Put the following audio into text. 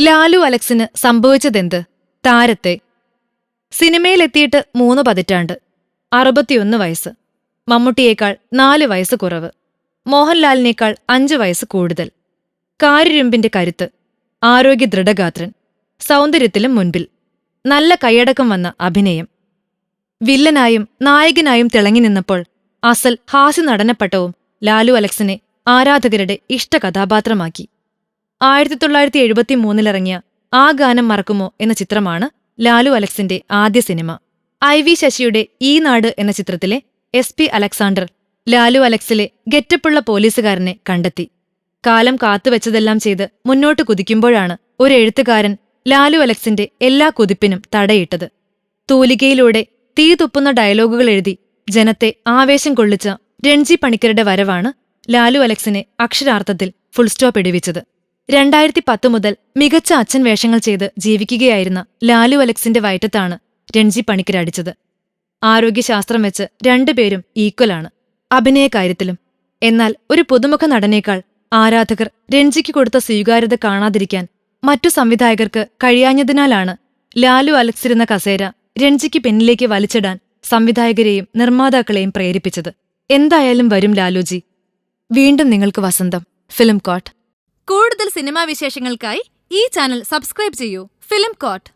ലാലു അലക്സിന് സംഭവിച്ചതെന്ത്? താരത്തെ. സിനിമയിലെത്തിയിട്ട് മൂന്ന് പതിറ്റാണ്ട്. അറുപത്തിയൊന്ന് വയസ്സ്. മമ്മൂട്ടിയേക്കാൾ നാല് വയസ്സ് കുറവ്. മോഹൻലാലിനേക്കാൾ അഞ്ച് വയസ്സ് കൂടുതൽ. കാര്യരുമ്പിന്റെ കരുത്ത്. ആരോഗ്യ ദൃഢഗാത്രൻ. സൗന്ദര്യത്തിലും മുൻപിൽ. നല്ല കൈയടക്കം വന്ന അഭിനയം. വില്ലനായും നായകനായും തിളങ്ങി നിന്നപ്പോൾ അസൽ ഹാസ്യ നടനപ്പട്ടവും ലാലു അലക്സിനെ ആരാധകരുടെ ഇഷ്ട കഥാപാത്രമാക്കി ആയിരത്തി തൊള്ളായിരത്തി എഴുപത്തി മൂന്നിലിറങ്ങിയ ആ ഗാനം മറക്കുമോ എന്ന ചിത്രമാണ് ലാലു അലക്സിന്റെ ആദ്യ സിനിമ. ഐ വി ശശിയുടെ ഈ നാട് എന്ന ചിത്രത്തിലെ എസ് പി അലക്സാണ്ടർ ലാലു അലക്സിലെ ഗെറ്റപ്പുള്ള പോലീസുകാരനെ കണ്ടെത്തി. കാലം കാത്തുവെച്ചതെല്ലാം ചെയ്ത് മുന്നോട്ട് കുതിക്കുമ്പോഴാണ് ഒരു എഴുത്തുകാരൻ ലാലു അലക്സിന്റെ എല്ലാ കുതിപ്പിനും തടയിട്ടത്. തൂലികയിലൂടെ തീ തുപ്പുന്ന ഡയലോഗുകൾ എഴുതി ജനത്തെ ആവേശം കൊള്ളിച്ച രൺജി പണിക്കരുടെ വരവാണ് ലാലു അലക്സിനെ അക്ഷരാർത്ഥത്തിൽ ഫുൾ സ്റ്റോപ്പ് ഇടിവിച്ചത്. രണ്ടായിരത്തി പത്ത് മുതൽ മികച്ച അച്ഛൻ വേഷങ്ങൾ ചെയ്ത് ജീവിക്കുകയായിരുന്ന ലാലു അലക്സിന്റെ വയറ്റത്താണ് രൺജി പണിക്കർ അടിച്ചത് ആരോഗ്യശാസ്ത്രം വെച്ച് രണ്ടുപേരും ഈക്വലാണ് അഭിനയകാര്യത്തിലും എന്നാൽ ഒരു പുതുമുഖ നടനേക്കാൾ ആരാധകർ രഞ്ജിക്ക് കൊടുത്ത സ്വീകാര്യത കാണാതിരിക്കാൻ മറ്റു സംവിധായകർക്ക് കഴിയാഞ്ഞതിനാലാണ് ലാലു അലക്സിരുന്ന കസേര രഞ്ജിക്ക് പിന്നിലേക്ക് വലിച്ചിടാൻ സംവിധായകരെയും നിർമ്മാതാക്കളെയും പ്രേരിപ്പിച്ചത്. എന്തായാലും വരും ലാലുജി. വീണ്ടും നിങ്ങൾക്ക് വസന്തം. Film coat. കൂടുതൽ സിനിമാ വിശേഷങ്ങൾക്കായി ഈ ചാനൽ സബ്സ്ക്രൈബ് ചെയ്യൂ. Film court.